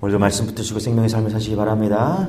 오늘도 말씀 붙으시고 생명의 삶을 사시기 바랍니다.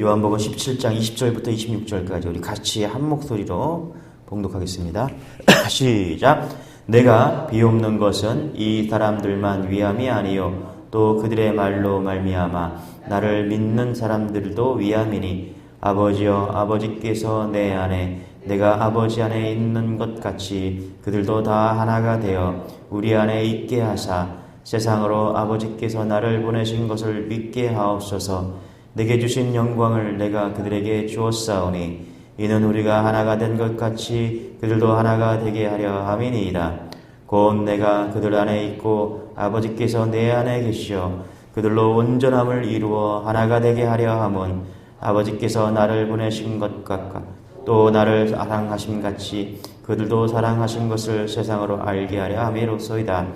요한복음 17장 20절부터 26절까지 우리 같이 한 목소리로 봉독하겠습니다. 시작. 내가 비옵는 것은 이 사람들만 위함이 아니요 또 그들의 말로 말미암아 나를 믿는 사람들도 위함이니 아버지여 아버지께서 내 안에 내가 아버지 안에 있는 것 같이 그들도 다 하나가 되어 우리 안에 있게 하사 세상으로 아버지께서 나를 보내신 것을 믿게 하옵소서 내게 주신 영광을 내가 그들에게 주었사오니 이는 우리가 하나가 된 것 같이 그들도 하나가 되게 하려 함이니이다 곧 내가 그들 안에 있고 아버지께서 내 안에 계시어 그들로 온전함을 이루어 하나가 되게 하려 함은 아버지께서 나를 보내신 것 같고 또 나를 사랑하심 같이 그들도 사랑하신 것을 세상으로 알게 하려 함이로소이다.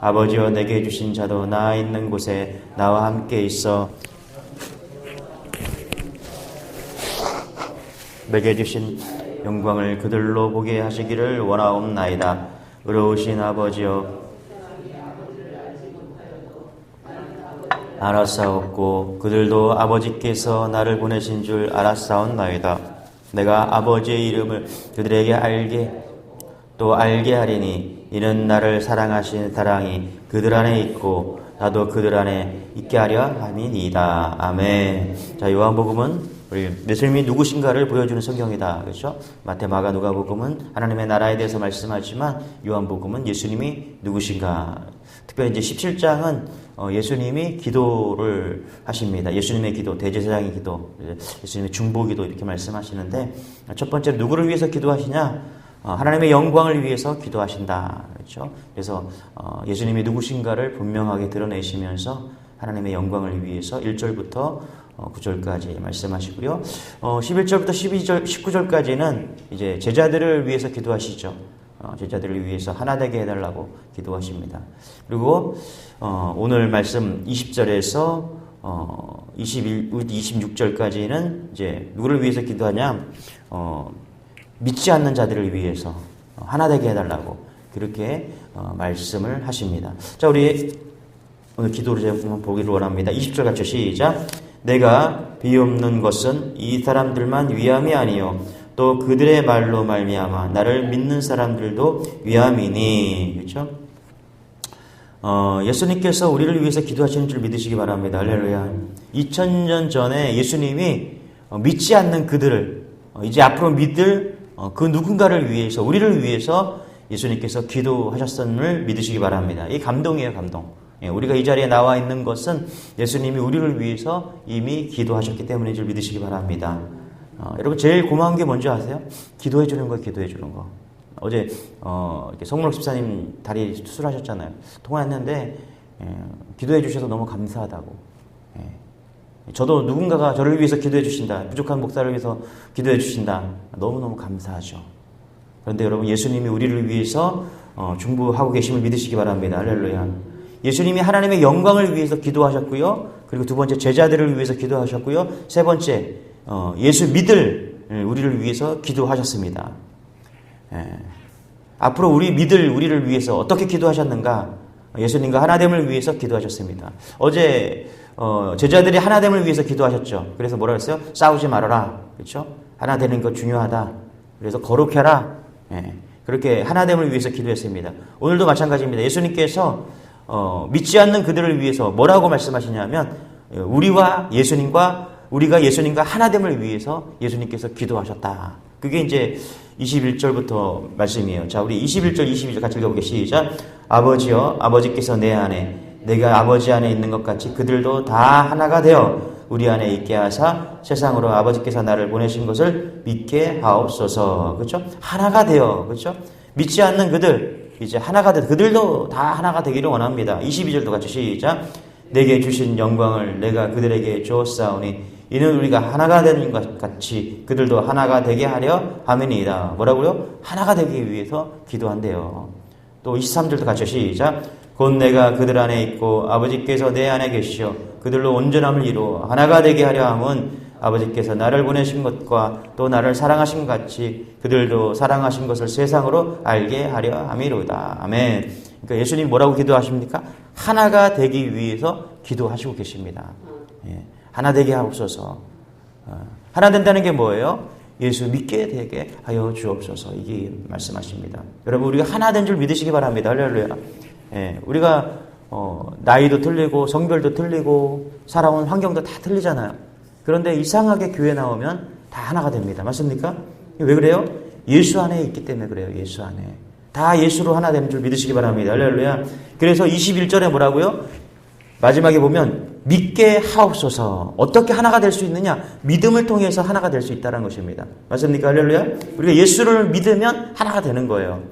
아버지여 내게 주신 자도 나 있는 곳에 나와 함께 있어 내게 주신 영광을 그들로 보게 하시기를 원하옵나이다. 의로우신 아버지여 알았사옵고 그들도 아버지께서 나를 보내신 줄 알았사옵나이다. 내가 아버지의 이름을 그들에게 알게 또 알게 하리니 이는 나를 사랑하신 사랑이 그들 안에 있고 나도 그들 안에 있게 하려 함이니이다. 아멘. 자, 요한복음은 우리 예수님이 누구신가를 보여주는 성경이다. 그렇죠? 마태, 마가, 누가복음은 하나님의 나라에 대해서 말씀하지만 요한복음은 예수님이 누구신가. 특별히 이제 17장은 어, 예수님이 기도를 하십니다. 예수님의 기도, 대제사장의 기도, 예수님의 중보 기도 이렇게 말씀하시는데 첫 번째로 누구를 위해서 기도하시냐? 어, 하나님의 영광을 위해서 기도하신다. 그렇죠? 그래서 어, 예수님이 누구신가를 분명하게 드러내시면서 하나님의 영광을 위해서 1절부터 9절까지 말씀하시고요. 11절부터 12절, 19절까지는 이제 제자들을 위해서 기도하시죠. 제자들을 위해서 하나 되게 해달라고 기도하십니다. 그리고 오늘 말씀 20절에서 21, 26절까지는 이제 누구를 위해서 기도하냐? 믿지 않는 자들을 위해서 하나 되게 해달라고 그렇게 어, 말씀을 하십니다. 자, 우리 오늘 기도를 제가 보기를 원합니다. 20절 같이 시작. 내가 비옵는 것은 이 사람들만 위함이 아니요 또 그들의 말로 말미암아 나를 믿는 사람들도 위함이니 그렇죠? 어, 예수님께서 우리를 위해서 기도하시는 줄 믿으시기 바랍니다. 할렐루야. 2000년 전에 예수님이 어, 믿지 않는 그들을 어, 이제 앞으로 믿을 어, 그 누군가를 위해서 우리를 위해서 예수님께서 기도하셨음을 믿으시기 바랍니다. 이 감동이에요, 감동. 예, 우리가 이 자리에 나와 있는 것은 예수님이 우리를 위해서 이미 기도하셨기 때문인 줄 믿으시기 바랍니다. 어, 여러분 제일 고마운 게 뭔지 아세요? 기도해 주는 거, 기도해 주는 거. 어제 어, 성문옥 집사님 다리 수술하셨잖아요. 통화했는데 예, 기도해 주셔서 너무 감사하다고. 예. 저도 누군가가 저를 위해서 기도해 주신다. 부족한 목사를 위해서 기도해 주신다. 너무너무 감사하죠. 그런데 여러분 예수님이 우리를 위해서 어, 중부하고 계심을 믿으시기 바랍니다. 할렐루야. 예수님이 하나님의 영광을 위해서 기도하셨고요. 그리고 두 번째 제자들을 위해서 기도하셨고요. 세 번째 어, 예수 믿을 우리를 위해서 기도하셨습니다. 예. 앞으로 우리 믿을 우리를 위해서 어떻게 기도하셨는가? 예수님과 하나됨을 위해서 기도하셨습니다. 어제 어, 제자들이 하나됨을 위해서 기도하셨죠. 그래서 뭐라 그랬어요? 싸우지 말아라. 그렇죠? 하나 되는 거 중요하다. 그래서 거룩해라. 예. 그렇게 하나됨을 위해서 기도했습니다. 오늘도 마찬가지입니다. 예수님께서 어, 믿지 않는 그들을 위해서 뭐라고 말씀하시냐면 우리와 예수님과 우리가 예수님과 하나됨을 위해서 예수님께서 기도하셨다. 그게 이제 21절부터 말씀이에요. 자, 우리 21절, 22절 같이 읽어보게 시작. 아버지여, 아버지께서 내 안에, 내가 아버지 안에 있는 것 같이 그들도 다 하나가 되어 우리 안에 있게 하사 세상으로 아버지께서 나를 보내신 것을 믿게 하옵소서. 그렇죠? 하나가 되어, 그렇죠? 믿지 않는 그들, 이제 하나가 되 그들도 다 하나가 되기를 원합니다. 22절도 같이 시작. 내게 주신 영광을 내가 그들에게 주었사오니 이는 우리가 하나가 되는 것 같이 그들도 하나가 되게 하려 함이니이다. 뭐라고요? 하나가 되기 위해서 기도한대요. 또 23절도 같이 시작. 곧 내가 그들 안에 있고 아버지께서 내 안에 계시어 그들로 온전함을 이루어 하나가 되게 하려 함은 아버지께서 나를 보내신 것과 또 나를 사랑하신 같이 그들도 사랑하신 것을 세상으로 알게 하려 함이로다. 아멘. 그러니까 예수님 뭐라고 기도하십니까? 하나가 되기 위해서 기도하시고 계십니다. 예. 하나 되게 하옵소서. 어, 하나 된다는 게 뭐예요? 예수 믿게 되게 하여 주옵소서. 이게 말씀하십니다. 여러분, 우리가 하나 된 줄 믿으시기 바랍니다. 할렐루야. 예. 우리가, 어, 나이도 틀리고, 성별도 틀리고, 살아온 환경도 다 틀리잖아요. 그런데 이상하게 교회 나오면 다 하나가 됩니다. 맞습니까? 왜 그래요? 예수 안에 있기 때문에 그래요. 예수 안에. 다 예수로 하나 되는 줄 믿으시기 바랍니다. 할렐루야. 그래서 21절에 뭐라고요? 마지막에 보면 믿게 하옵소서. 어떻게 하나가 될 수 있느냐? 믿음을 통해서 하나가 될 수 있다는 것입니다. 맞습니까? 할렐루야. 우리가 예수를 믿으면 하나가 되는 거예요.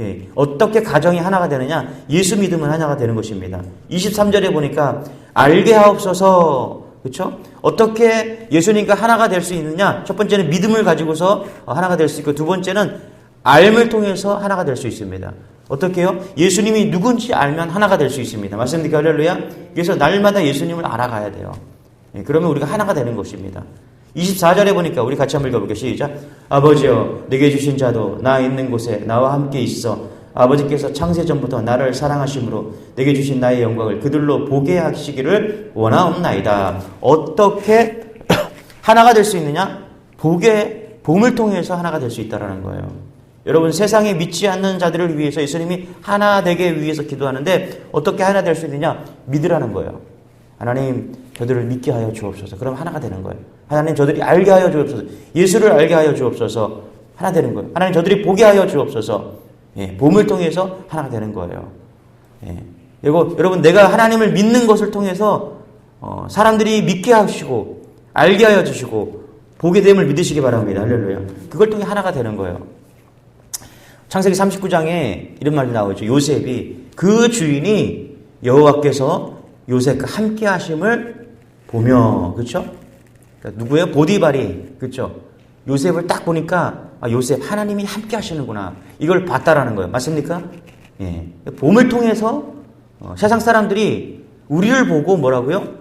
예. 어떻게 가정이 하나가 되느냐? 예수 믿으면 하나가 되는 것입니다. 23절에 보니까 알게 하옵소서. 그렇죠? 어떻게 예수님과 하나가 될 수 있느냐? 첫 번째는 믿음을 가지고서 하나가 될 수 있고 두 번째는 알을 통해서 하나가 될 수 있습니다. 어떻게요? 예수님이 누군지 알면 하나가 될 수 있습니다. 맞습니까? 할렐루야? 그래서 날마다 예수님을 알아가야 돼요. 예, 그러면 우리가 하나가 되는 것입니다. 24절에 보니까 우리 같이 한번 읽어볼게요. 시작. 아버지여, 내게 주신 자도 나 있는 곳에 나와 함께 있어. 아버지께서 창세 전부터 나를 사랑하심으로 내게 주신 나의 영광을 그들로 보게 하시기를 원하옵나이다. 어떻게 하나가 될 수 있느냐? 보게, 봄을 통해서 하나가 될 수 있다라는 거예요. 여러분 세상에 믿지 않는 자들을 위해서 예수님이 하나 되게 위해서 기도하는데 어떻게 하나 될 수 있느냐? 믿으라는 거예요. 하나님 저들을 믿게 하여 주옵소서. 그럼 하나가 되는 거예요. 하나님 저들이 알게 하여 주옵소서. 예수를 알게 하여 주옵소서. 하나 되는 거예요. 하나님 저들이 보게 하여 주옵소서. 예, 봄을 통해서 하나가 되는 거예요. 예. 그리고 여러분 내가 하나님을 믿는 것을 통해서 어, 사람들이 믿게 하시고 알게 하여 주시고 보게 됨을 믿으시기 바랍니다. 할렐루야. 그걸 통해 하나가 되는 거예요. 창세기 39장에 이런 말이 나오죠. 요셉이 그 주인이 여호와께서 요셉과 함께 하심을 보며 그렇죠? 그러니까 누구예요? 보디발이 그렇죠? 요셉을 딱 보니까 아, 요셉 하나님이 함께 하시는구나 이걸 봤다라는 거예요. 맞습니까? 예. 봄을 통해서 어, 세상 사람들이 우리를 보고 뭐라고요?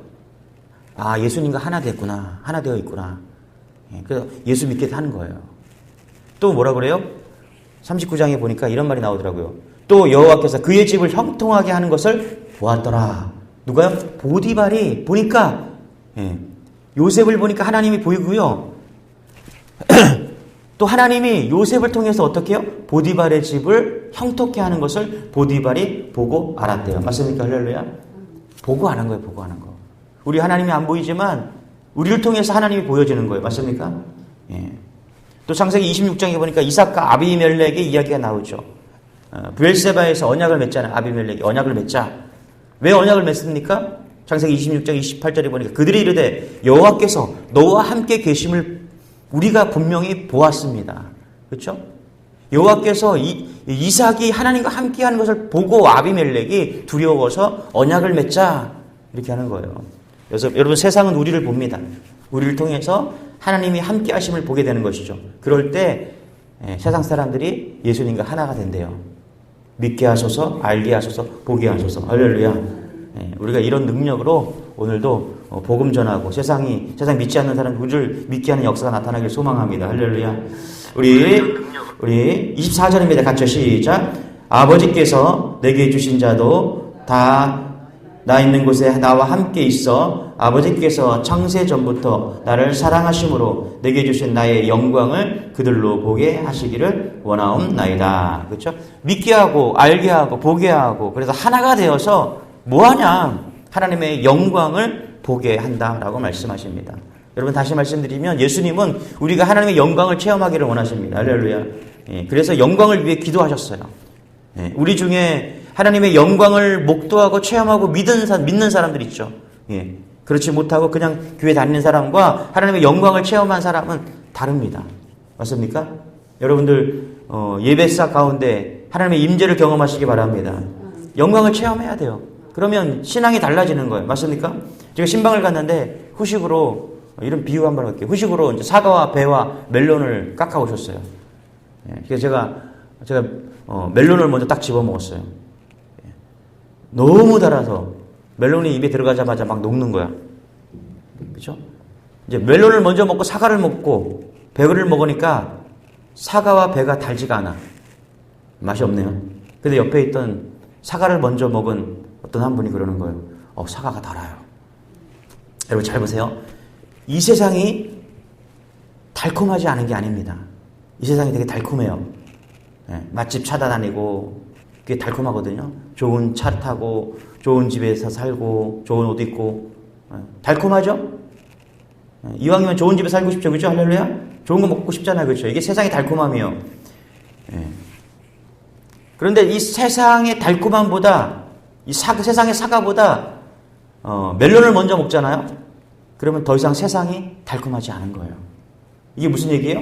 아 예수님과 하나 됐구나 하나 되어 있구나. 예. 그래서 예수 믿게 하는 거예요. 또 뭐라 그래요? 39장에 보니까 이런 말이 나오더라고요. 또 여호와께서 그의 집을 형통하게 하는 것을 보았더라. 누가요? 보디발이 보니까 예, 요셉을 보니까 하나님이 보이고요. 또 하나님이 요셉을 통해서 어떻게 해요? 보디발의 집을 형통케 하는 것을 보디발이 보고 알았대요. 맞습니까? 할렐루야. 보고 아는 거예요. 보고 아는 거. 우리 하나님이 안 보이지만 우리를 통해서 하나님이 보여지는 거예요. 맞습니까? 예. 또 창세기 26장에 보니까 이삭과 아비멜렉의 이야기가 나오죠. 어, 부엘세바에서 언약을 맺잖아요. 아비멜렉이 언약을 맺자. 왜 언약을 맺습니까? 창세기 26장 28절에 보니까 그들이 이르되 여호와께서 너와 함께 계심을 우리가 분명히 보았습니다. 그렇죠? 여호와께서 이, 이삭이 하나님과 함께하는 것을 보고 아비멜렉이 두려워서 언약을 맺자 이렇게 하는 거예요. 그래서 여러분 세상은 우리를 봅니다. 우리를 통해서 하나님이 함께 하심을 보게 되는 것이죠. 그럴 때 예, 세상 사람들이 예수님과 하나가 된대요. 믿게 하소서, 알게 하소서, 보게 하소서. 할렐루야. 예, 우리가 이런 능력으로 오늘도 어, 복음 전하고 세상이 세상 믿지 않는 사람 우리를 믿게 하는 역사가 나타나길 소망합니다. 할렐루야. 우리 우리 24절입니다. 같이 시작. 아버지께서 내게 주신 자도 다 나 있는 곳에 나와 함께 있어 아버지께서 창세 전부터 나를 사랑하심으로 내게 주신 나의 영광을 그들로 보게 하시기를 원하옵나이다. 그렇죠? 믿게 하고 알게 하고 보게 하고 그래서 하나가 되어서 뭐하냐? 하나님의 영광을 보게 한다라고 말씀하십니다. 여러분 다시 말씀드리면 예수님은 우리가 하나님의 영광을 체험하기를 원하십니다. 할렐루야. 예, 그래서 영광을 위해 기도하셨어요. 예, 우리 중에 하나님의 영광을 목도하고 체험하고 믿는, 사, 믿는 사람들 있죠. 예, 그렇지 못하고 그냥 교회 다니는 사람과 하나님의 영광을 체험한 사람은 다릅니다. 맞습니까? 여러분들 어, 예배사 가운데 하나님의 임재를 경험하시기 바랍니다. 영광을 체험해야 돼요. 그러면 신앙이 달라지는 거예요. 맞습니까? 제가 신방을 갔는데 후식으로 이런 비유 한번 할게요. 후식으로 이제 사과와 배와 멜론을 깎아 오셨어요. 예, 그래서 제가 제가 어, 멜론을 먼저 딱 집어 먹었어요. 예, 너무 달아서 멜론이 입에 들어가자마자 막 녹는 거야. 그렇죠? 이제 멜론을 먼저 먹고 사과를 먹고 배를 먹으니까 사과와 배가 달지가 않아. 맛이 없네요. 근데 옆에 있던 사과를 먼저 먹은 어떤 한 분이 그러는 거예요. 어, 사과가 달아요. 여러분 잘 보세요. 이 세상이 달콤하지 않은 게 아닙니다. 이 세상이 되게 달콤해요. 예, 맛집 찾아다니고 그게 달콤하거든요. 좋은 차 타고 좋은 집에서 살고 좋은 옷 입고 예, 달콤하죠? 예, 이왕이면 좋은 집에 살고 싶죠, 그죠? 할렐루야? 좋은 거 먹고 싶잖아요, 그렇죠? 이게 세상의 달콤함이요. 예. 그런데 이 세상의 달콤함보다 이 사, 세상의 사과보다 어, 멜론을 먼저 먹잖아요. 그러면 더 이상 세상이 달콤하지 않은 거예요. 이게 무슨 얘기예요?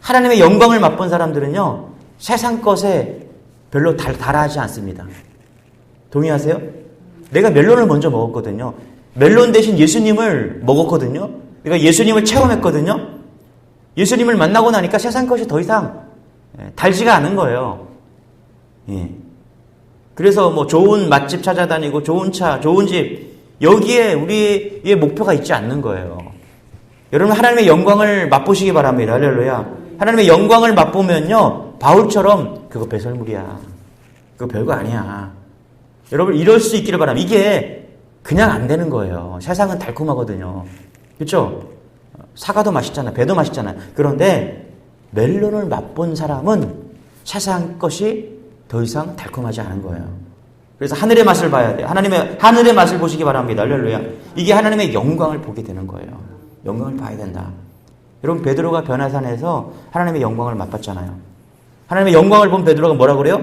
하나님의 영광을 맛본 사람들은요 세상 것에 별로 달, 달하지 않습니다. 동의하세요? 내가 멜론을 먼저 먹었거든요. 멜론 대신 예수님을 먹었거든요. 내가 예수님을 체험했거든요. 예수님을 만나고 나니까 세상 것이 더 이상 예, 달지가 않은 거예요. 예. 그래서 뭐 좋은 맛집 찾아다니고 좋은 차, 좋은 집 여기에 우리의 목표가 있지 않는 거예요. 여러분 하나님의 영광을 맛보시기 바랍니다. 할렐루야. 하나님의 영광을 맛보면요 바울처럼 그거 배설물이야. 그거 별거 아니야. 여러분 이럴 수 있기를 바랍니다. 이게 그냥 안 되는 거예요. 세상은 달콤하거든요. 그렇죠? 사과도 맛있잖아요. 배도 맛있잖아요. 그런데 멜론을 맛본 사람은 세상 것이 더 이상 달콤하지 않은 거예요. 그래서 하늘의 맛을 봐야 돼요. 하나님의 하늘의 맛을 보시기 바랍니다. 할렐루야. 이게 하나님의 영광을 보게 되는 거예요. 영광을 봐야 된다. 여러분 베드로가 변화산에서 하나님의 영광을 맛봤잖아요. 하나님의 영광을 본 베드로가 뭐라 그래요?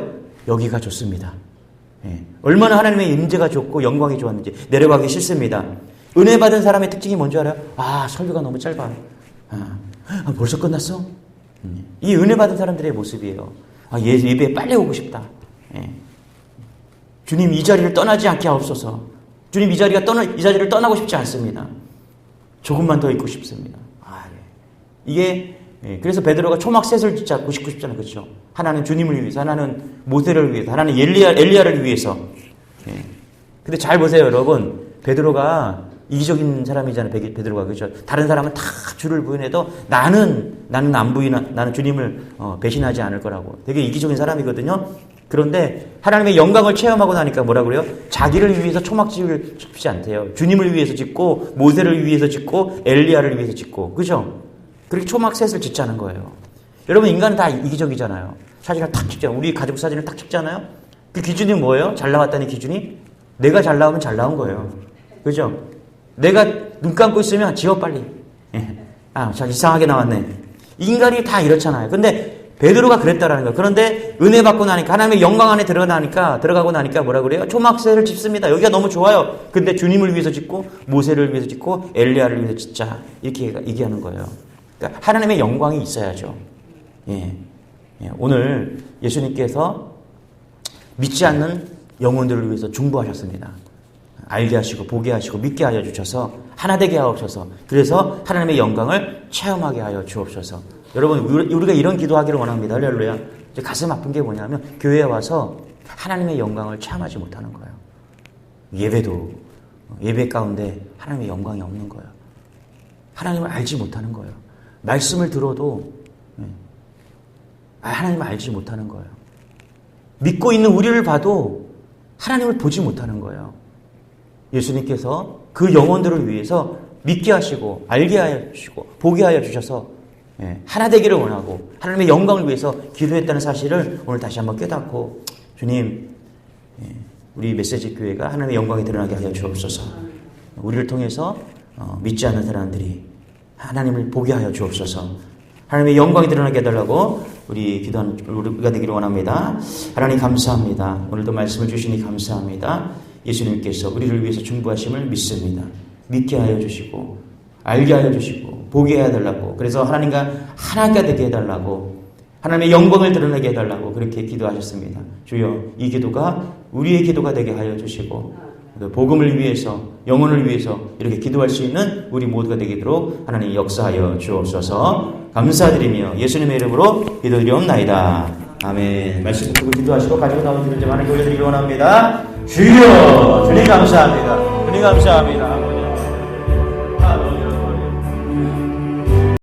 여기가 좋습니다. 예. 얼마나 하나님의 임재가 좋고 영광이 좋았는지 내려가기 싫습니다. 은혜 받은 사람의 특징이 뭔지 알아요? 아 설교가 너무 짧아. 아, 아, 벌써 끝났어? 음. 이 은혜 받은 사람들의 모습이에요. 아, 예, 예배에 빨리 오고 싶다. 예. 주님 이 자리를 떠나지 않게 하옵소서. 주님 이 자리가 떠나 이 자리를 떠나고 싶지 않습니다. 조금만 더 있고 싶습니다. 아, 예. 이게 예, 그래서 베드로가 초막 셋을 짓고 싶고 싶잖아요, 그렇죠? 하나는 주님을 위해서, 하나는 모세를 위해서, 하나는 엘리야 엘리야를 위해서. 예. 근데 잘 보세요, 여러분. 베드로가 이기적인 사람이잖아요, 베드로가 그렇죠? 다른 사람은 다 주를 부인해도 나는 나는 안 부인, 나는 주님을 어, 배신하지 않을 거라고. 되게 이기적인 사람이거든요. 그런데 하나님의 영광을 체험하고 나니까 뭐라 그래요? 자기를 위해서 초막집을 짓지 않대요. 주님을 위해서 짓고 모세를 위해서 짓고 엘리야를 위해서 짓고 그죠? 그렇게 초막셋을 짓자는 거예요. 여러분 인간은 다 이기적이잖아요. 사진을 탁 찍잖아요. 우리 가족 사진을 탁 찍잖아요. 그 기준이 뭐예요? 잘 나왔다는 기준이 내가 잘 나오면 잘 나온 거예요. 그죠? 내가 눈 감고 있으면 지워 빨리. 아, 참 이상하게 나왔네. 인간이 다 이렇잖아요. 근데 베드로가 그랬다라는 거예요. 그런데 은혜 받고 나니까 하나님의 영광 안에 들어가니까 들어가고 나니까 뭐라 그래요? 초막새를 짓습니다. 여기가 너무 좋아요. 근데 주님을 위해서 짓고 모세를 위해서 짓고 엘리야를 위해서 짓자 이렇게 얘기하는 거예요. 그러니까 하나님의 영광이 있어야죠. 예. 예. 오늘 예수님께서 믿지 않는 영혼들을 위해서 중보하셨습니다. 알게 하시고 보게 하시고 믿게 하여 주셔서 하나 되게 하옵소서. 그래서 하나님의 영광을 체험하게 하여 주옵소서. 여러분 우리가 이런 기도하기를 원합니다. 할렐루야. 가슴 아픈 게 뭐냐면 교회에 와서 하나님의 영광을 체험하지 못하는 거예요. 예배도 예배 가운데 하나님의 영광이 없는 거예요. 하나님을 알지 못하는 거예요. 말씀을 들어도 하나님을 알지 못하는 거예요. 믿고 있는 우리를 봐도 하나님을 보지 못하는 거예요. 예수님께서 그 영혼들을 위해서 믿게 하시고 알게 하여 주시고 보게 하여 주셔서 하나 되기를 원하고 하나님의 영광을 위해서 기도했다는 사실을 오늘 다시 한번 깨닫고 주님 우리 메시지 교회가 하나님의 영광이 드러나게 하여 주옵소서. 우리를 통해서 믿지 않는 사람들이 하나님을 보게 하여 주옵소서. 하나님의 영광이 드러나게 해달라고 우리 기도하는 우리가 되기를 원합니다. 하나님 감사합니다. 오늘도 말씀을 주시니 감사합니다. 예수님께서 우리를 위해서 중보하심을 믿습니다. 믿게 하여 주시고 알게 하여 주시고 보게 해달라고 그래서 하나님과 하나가 되게 해달라고 하나님의 영광을 드러내게 해달라고 그렇게 기도하셨습니다. 주여 이 기도가 우리의 기도가 되게 하여 주시고 복음을 위해서 영혼을 위해서 이렇게 기도할 수 있는 우리 모두가 되도록 하나님 역사하여 주옵소서 감사드리며 예수님의 이름으로 기도드리옵나이다. 아멘. 말씀 듣고 기도하시고 가지고 나온 주님 좀 하나님께 올려드리기 원합니다. 주여 주님 감사합니다. 주님 감사합니다.